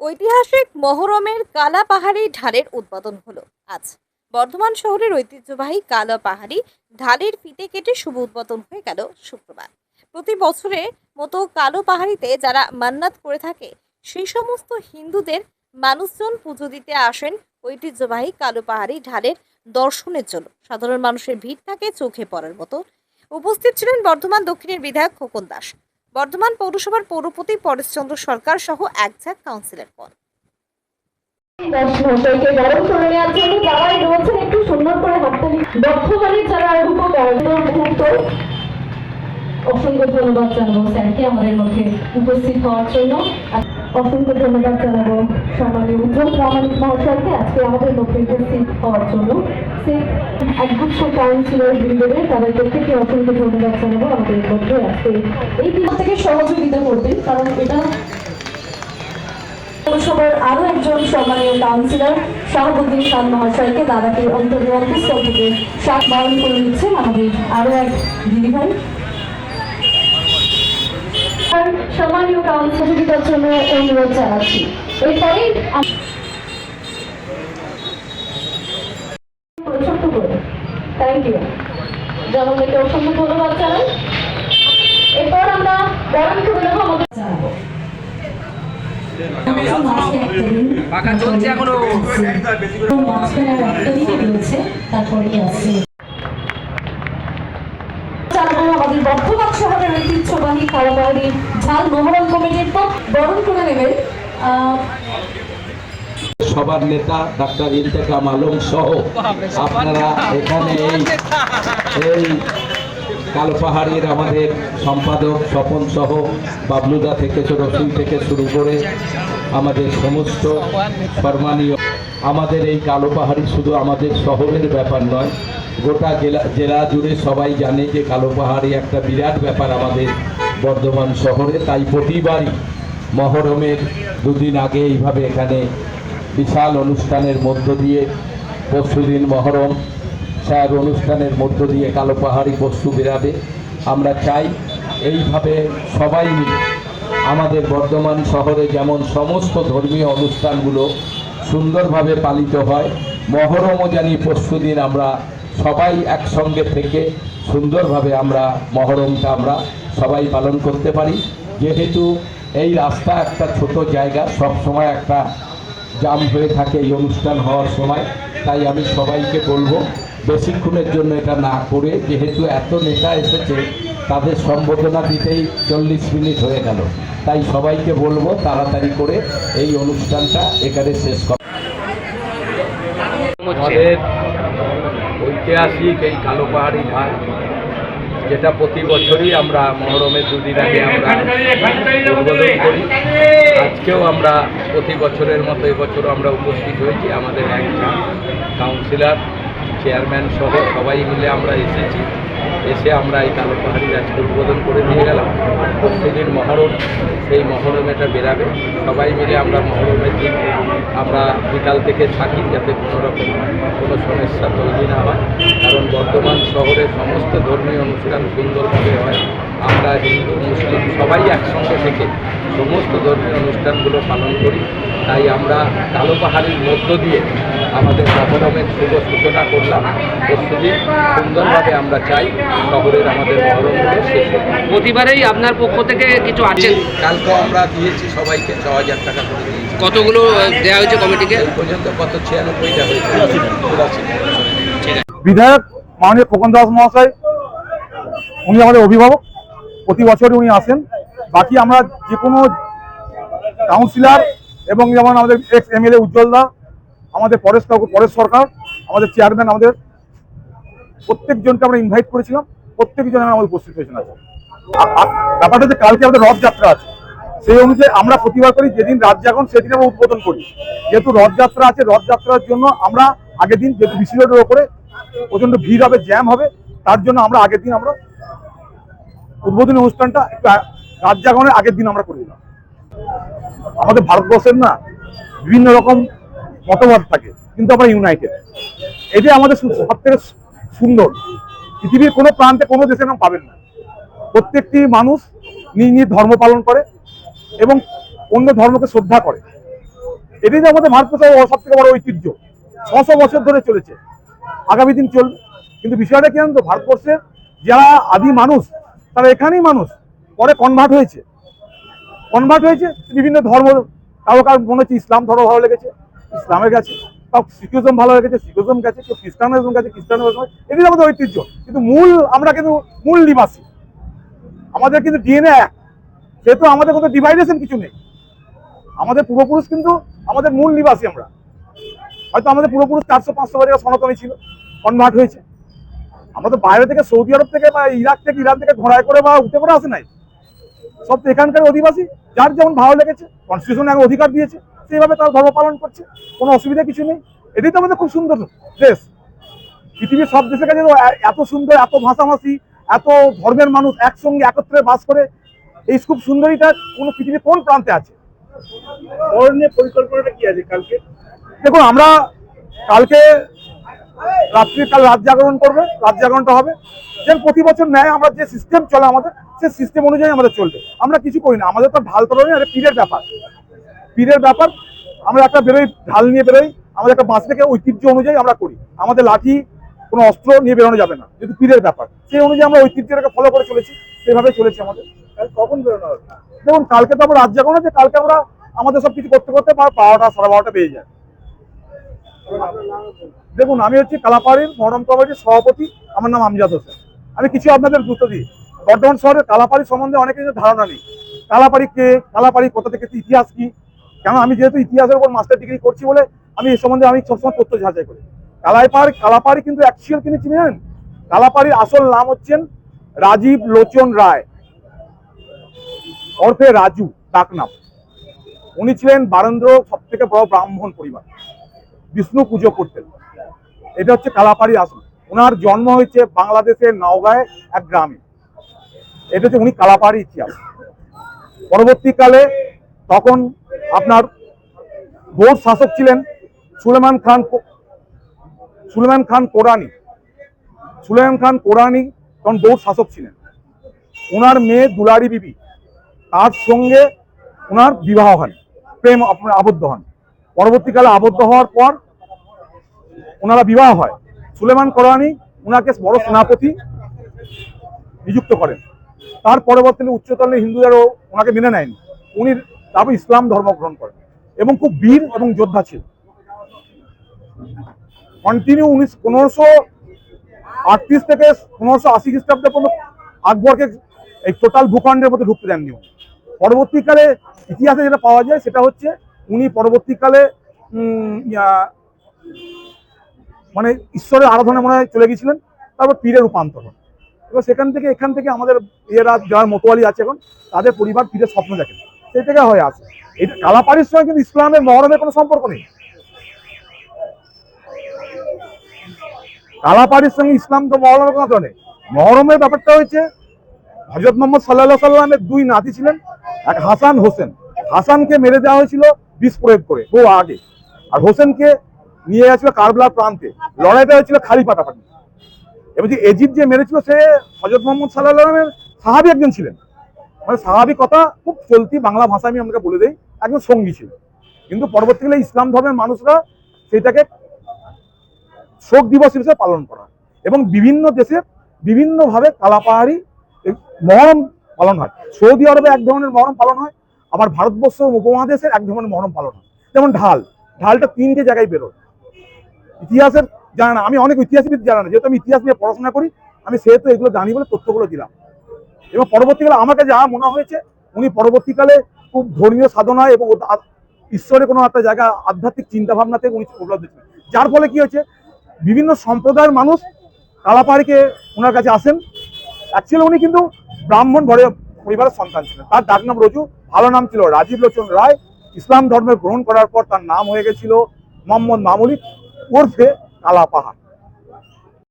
ঐতিহাসিক মহরমের কালা পাহাড়ি ঢালের উদ্বোধন হলো। আজ বর্ধমান শহরের ঐতিহ্যবাহী কালা পাহাড়ি ঢালের ফিতে কেটে শুভ উদ্বোধন হয়ে গেল শুক্রবার। প্রতি বছরের মতো কালো পাহাড়িতে যারা মান্নাত করে থাকে, সেই সমস্ত হিন্দুদের মানুষজন পুজো দিতে আসেন ঐতিহ্যবাহী কালো পাহাড়ি ঢালের দর্শনের জন্য। সাধারণ মানুষের ভিড় থাকে চোখে পড়ার মতো। উপস্থিত ছিলেন বর্ধমান দক্ষিণের বিধায়ক খোকন দাস। বর্ধমান পৌরসভার পৌরপতি পরেশচন্দ্র সরকার সহ এক ঝাঁক কাউন্সিলরগণ পদ অসংখ্য ধন্যবাদ জানাব স্যারকে আমাদের মধ্যে উপস্থিত হওয়ার জন্য। অসংখ্য ধন্যবাদ জানাব সম্মানীয় উজ্জ্বল প্রামাণিক মহাশয়কে। আজকে আমাদের মধ্যে উপস্থিত হওয়ার জন্য, সে একগুচ্ছ কাউন্সিলর বৃন্দদের তাদের থেকে অসংখ্য ধন্যবাদ জানাব আমাদের মধ্যে আজকে। এই দিন থেকে সহযোগিতা করবেন, কারণ এটা পৌরসভার আরও একজন সম্মানীয় কাউন্সিলর শাহাবুদ্দিন খান মহাশয়কে দাদাকে অন্তর অন্তঃস্থল থেকে সাত বরণ করে নিচ্ছেন আমাদের আরও এক দিদিভাই আর সম্মানীয় কাউন্সিল সহযোগিতার জন্য অনুরোধ জানাচ্ছি। এরপরে আম- ছোট্ট করে থ্যাংক ইউ জনগণকে অসংখ্য ধন্যবাদ জানাই। এরপর আমরা বরণ করে নেব আমাদের জানাব। পাকা চলছে এখনও। মাঝখানে আর একটা দিনই রয়েছে আছে চালাবো আমাদের বর্ধমান শহরের ঐতিহ্যবাহী খাওয়াবাড়ির ঝাল মোহরম কমিটির তো বরণ করে নেবেন সবার নেতা ডাক্তার ইন্তেকাম আলম সহ আপনারা এখানে এই এই কালপাহাড়ির আমাদের সম্পাদক স্বপন সহ বাবলুদা থেকে রসুন থেকে শুরু করে আমাদের সমস্ত সম্মানীয় আমাদের এই কালো পাহাড়ি শুধু আমাদের শহরের ব্যাপার নয় গোটা জেলা জেলা জুড়ে সবাই জানে যে কালো পাহাড়ি একটা বিরাট ব্যাপার আমাদের বর্ধমান শহরে। তাই প্রতিবারই মহরমের দুদিন আগে এইভাবে এখানে বিশাল অনুষ্ঠানের মধ্য দিয়ে পরশুদিন মহরম সাহেব অনুষ্ঠানের মধ্য দিয়ে কালো পাহাড়ি পশু বেরাবে আমরা চাই এইভাবে সবাই মিলে আমাদের বর্ধমান শহরে যেমন সমস্ত ধর্মীয় অনুষ্ঠানগুলো সুন্দরভাবে পালিত হয়, মহরমও জানি পরশুদিন আমরা সবাই একসঙ্গে থেকে সুন্দরভাবে আমরা মহরমটা আমরা সবাই পালন করতে পারি। যেহেতু এই রাস্তা একটা ছোট জায়গা, সব সময় একটা জাম হয়ে থাকে এই অনুষ্ঠান হওয়ার সময়, তাই আমি সবাইকে বলব বেশিক্ষণের জন্য এটা না করে, যেহেতু এত নেতা এসেছে, তাদের সম্বোধনা দিতেই চল্লিশ মিনিট হয়ে গেল। তাই সবাইকে বলব তাড়াতাড়ি করে এই অনুষ্ঠানটা এখানে শেষ করা আমাদের ঐতিহাসিক এই কালো পাহাড়ি ঘাট, যেটা প্রতি বছরই আমরা মহরমের দুদিন আগে আমরা উদ্বোধন করি। আজকেও আমরা প্রতি বছরের মতো এবছরও আমরা উপস্থিত হয়েছি আমাদের একজন কাউন্সিলর চেয়ারম্যান সহ সবাই মিলে আমরা এসেছি। এসে আমরা এই কালো পাহাড়ি আজকে উদ্বোধন করে দিয়ে গেলাম। প্রতিদিন মহরম, সেই মহরমেটা বেরাবে। সবাই মিলে আমরা মহরমের দিন আমরা বিকাল থেকে থাকি যাতে কোনো রকম কোনো সমস্যা তৈরি না হয়। কারণ বর্তমান শহরে সমস্ত ধর্মীয় অনুষ্ঠান সুন্দরভাবে হয়। আমরা হিন্দু মুসলিম সবাই একসঙ্গে থেকে সমস্ত ধর্মীয় অনুষ্ঠানগুলো পালন করি। তাই আমরা কালো পাহাড়ির মধ্য দিয়ে আমাদের মহরমের শুভ সূচনা করলাম। প্রস্তুতি সুন্দরভাবে আমরা চাই শহরের আমাদের মহরমগুলো শেষ হোক। প্রতিবারেই আপনার পক্ষ থেকে কিছু আছে? কালকে আমরা দিয়েছি সবাইকে ছ হাজার টাকা করে দিয়েছি। কতগুলো দেওয়া হয়েছে কমিটিকে? পর্যন্ত কত ছিয়ানব্বইটা হয়েছে। বিধায়ক মাননীয় খোকন দাস মহাশয়, উনি আমাদের অভিভাবক। প্রতি বছরই উনি আসেন। বাকি আমরা যে কোনো কাউন্সিলার এবং যেমন আমাদের এক্স এমএলএ উজ্জ্বল দা, আমাদের পরেশ পরেশ সরকার, আমাদের চেয়ারম্যান আমাদের, প্রত্যেকজনকে আমরা ইনভাইট করেছিলাম। প্রত্যেকজন আমাদের উপস্থিত হয়েছেন আছে ব্যাপারটা যে কালকে আমাদের রথযাত্রা আছে। সেই অনুযায়ী আমরা প্রতিবার করি, যেদিন রাত জাগন সেদিন আমরা উদ্বোধন করি। যেহেতু রথযাত্রা আছে, রথযাত্রার জন্য আমরা আগের দিন যেহেতু বিসি রোডের ওপরে প্রচণ্ড ভিড় হবে জ্যাম হবে। তার জন্য আমরা আগের দিন আমরা উদ্বোধনী অনুষ্ঠানটা রাত জাগরণের আগের দিন আমরা করে দিলাম। আমাদের ভারতবর্ষের না বিভিন্ন রকম মতবাদ থাকে, কিন্তু আমরা ইউনাইটেড এটাই আমাদের সব থেকে সুন্দর। পৃথিবীর কোনো প্রান্তে কোনো দেশে নাম পাবেন না। প্রত্যেকটি মানুষ নিজ নিজ ধর্ম পালন করে এবং অন্য ধর্মকে শ্রদ্ধা করে। এটাই যে আমাদের ভারতবর্ষের সব থেকে বড় ঐতিহ্য। ছশো বছর ধরে চলেছে। আগামী দিন চলবে। কিন্তু বিষয়টা কি জানেন তো, ভারতবর্ষের যারা আদি মানুষ, তারা এখানেই মানুষ। পরে কনভার্ট হয়েছে। কনভার্ট হয়েছে, বিভিন্ন ধর্ম, কারও কারও মনে হচ্ছে ইসলাম ধর্ম ভালো লেগেছে, ইসলামে গেছে। কাউ শিখিজম ভালো লেগেছে, শিখিজম গেছে, কেউ খ্রিস্টানিজম গেছে খ্রিস্টানিজম এটি আমাদের ঐতিহ্য। কিন্তু মূল, আমরা কিন্তু মূল নিবাসী। আমাদের কিন্তু ডিএনএ এক। সেহেতু আমাদের কোনো ডিভাইডেশন কিছু নেই। আমাদের পূর্বপুরুষ কিন্তু আমাদের মূল নিবাসী আমরা। হয়তো আমাদের পূর্বপুরুষ চারশো, পাঁচশো বছর সনাতনী ছিল, কনভার্ট হয়েছে। আমরা তো বাইরে থেকে সৌদি আরব থেকে বা ইরাক থেকে, ইরান থেকে ঘোড়ায় করে বা উঠে করে আসে নাই। সব তো এখানকার অধিবাসী, যার যেমন ভালো লেগেছে কনস্টিটিউশন এখন অধিকার দিয়েছে, সেইভাবে তারা ধর্ম পালন করছে, কোনো অসুবিধা কিছু নেই। এটাই তো আমাদের খুব সুন্দর দেশ। পৃথিবীর সব দেশের কাছে এত সুন্দর, এত ভাষাভাষী, এত ধর্মের মানুষ একসঙ্গে একত্রে বাস করে, এই খুব সুন্দরীটা কোনো পৃথিবীর কোন প্রান্তে আছে। পরিকল্পনাটা কি আছে কালকে? দেখুন আমরা কালকে রাত্রি কাল রাত জাগরণ করবে রাত জাগরণটা হবে। যেন প্রতি বছর নেয় আমরা যে সিস্টেম চলে আমাদের সেই সিস্টেম অনুযায়ী আমাদের চলবে। আমরা কিছু করি না আমাদের তো ঢাল তরণী আর পীরের ব্যাপার। পীরের ব্যাপার আমরা একটা বেরোই ঢাল নিয়ে বেরোই আমাদের একটা বাঁশ থেকে ঐতিহ্য অনুযায়ী আমরা করি। আমাদের লাঠি কোনো অস্ত্র নিয়ে বেরোনো যাবে না যেহেতু পীরের ব্যাপার। সেই অনুযায়ী আমরা ঐতিহ্যটাকে ফলো করে চলেছি সেভাবে চলেছে আমাদের। কখন বেরোনো হবে? দেখুন কালকে তো আমরা রাত জাগরণ আছে কালকে আমরা আমাদের সব কিছু করতে করতে বারোটা সাড়ে বারোটা পেয়ে যায়। দেখুন, আমি হচ্ছি কালাপাড়ির মহরম কমিটির সভাপতি। আমার নাম আমজাদ হোসেন। আমি কিছু আপনাদের গুরুত্ব দিই। বর্ধমান শহরের কালাপাড়ি সম্বন্ধে অনেকের ধারণা নেই। কালাপাড়ি কে, কালাপাড়ি কোথা থেকে ইতিহাস কি? কেন আমি যেহেতু ইতিহাসের উপর মাস্টার ডিগ্রি করছি বলে আমি এই সম্বন্ধে আমি সবসময় তথ্য যাচাই করি। কালাইপাড় কালাপাড়ি কিন্তু অ্যাকচুয়াল তিনি চিনেন কালাপাড়ির আসল নাম হচ্ছেন রাজীব লোচন রায়। ওরফে রাজু ডাকনাম। উনি ছিলেন বারেন্দ্র সব থেকে বড় ব্রাহ্মণ পরিবার। বিষ্ণু পুজো করতেন। এটা হচ্ছে কালাপাড়ি আসন। ওনার জন্ম হয়েছে বাংলাদেশের নওগাঁয় এক গ্রামে। এটা হচ্ছে উনি কালাপাড়ি ইতিহাস। পরবর্তীকালে তখন আপনার বোর্ড শাসক ছিলেন সুলেমান খান সুলেমান খান কোরআনি সুলেমান খান কোরআনি তখন বোর্ড শাসক ছিলেন। ওনার মেয়ে দুলারি বিবি, তার সঙ্গে ওনার বিবাহ হন, প্রেম আবদ্ধ হন। পরবর্তীকালে আবদ্ধ হওয়ার পর ওনারা বিবাহ হয়। সুলেমান কোরআনি ওনাকে বড় সেনাপতি নিযুক্ত করেন। তার পরবর্তীতে উচ্চতলের হিন্দুদেরও ওনাকে মেনে নেয়নি। উনি তারপর ইসলাম ধর্ম গ্রহণ করেন এবং খুব বীর এবং যোদ্ধা ছিল কন্টিনিউ উনিশ পনেরোশো আটত্রিশ থেকে পনেরোশো আশি খ্রিস্টাব্দে পর্যন্ত আকবরকে এই টোটাল ভূখণ্ডের মধ্যে ঢুকতে দেননি। পরবর্তীকালে ইতিহাসে যেটা পাওয়া যায় সেটা হচ্ছে উনি পরবর্তীকালে মানে ঈশ্বরের আরাধনা মনে চলে গেছিলেন তারপর পীরের রূপান্তর হন। এবার সেখান থেকে, এখান থেকে আমাদের ইয়েরা যারা মতোয়ালি আছে এখন, তাদের পরিবার পীরের স্বপ্ন দেখেন সেই থেকে হয়ে আসে। এটা কালাপাড়ির সঙ্গে কিন্তু ইসলামের মহরমের কোনো সম্পর্ক নেই। কালাপাড়ির সঙ্গে ইসলাম তো মহরমের কোনো নেই। মহরমের ব্যাপারটা হয়েছে হজরত মোহাম্মদ সাল্লাহ সাল্লামের দুই নাতি ছিলেন, এক হাসান হোসেন। হাসানকে মেরে দেওয়া হয়েছিল বিষ করে বহু আগে। আর হোসেনকে নিয়ে গেছিল কারবলার প্রান্তে, লড়াইটা হয়েছিল খালি পাটাপাটি এবং যে এজিদ যে মেরেছিল, সে হজরত মোহাম্মদ সাল্লামের সাহাবি একজন ছিলেন। মানে সাহাবি কথা খুব চলতি বাংলা ভাষা আমি আপনাকে বলে দিই, একজন সঙ্গী ছিল। কিন্তু পরবর্তীকালে ইসলাম ধর্মের মানুষরা সেটাকে শোক দিবস হিসেবে পালন করা। এবং বিভিন্ন দেশে বিভিন্নভাবে কালাপাহাড়ি মহরম পালন হয়। সৌদি আরবে এক ধরনের মহরম পালন হয় আবার ভারতবর্ষ উপমহাদেশের এক ধরনের মহরম পালন যেমন ঢাল। ঢালটা তিনটে জায়গায় বেরোয়। ইতিহাসের জানা না, আমি অনেক ইতিহাসবিদ জানা না, যেহেতু আমি ইতিহাস নিয়ে পড়াশোনা করি, আমি সেহেতু এগুলো জানি বলে তথ্যগুলো দিলাম। এবং পরবর্তীকালে আমাকে যা মনে হয়েছে, উনি পরবর্তীকালে খুব ধর্মীয় সাধনায় এবং ঈশ্বরের কোনো একটা জায়গা আধ্যাত্মিক চিন্তা থেকে উনি উপলব্ধ ছিলেন। যার ফলে কি হয়েছে, বিভিন্ন সম্প্রদায়ের মানুষ কালাপাহাড়িকে ওনার কাছে আসেন। অ্যাকচুয়ালি উনি কিন্তু ব্রাহ্মণ ঘরে পরিবারের সন্তান ছিলেন। তার ডাক নাম রজু, ভালো নাম ছিল রাজীব লোচন রায়। ইসলাম ধর্মে গ্রহণ করার পর তার নাম হয়ে গেছিল মোহাম্মদ মামুলি ওরফে কালাপাহাড়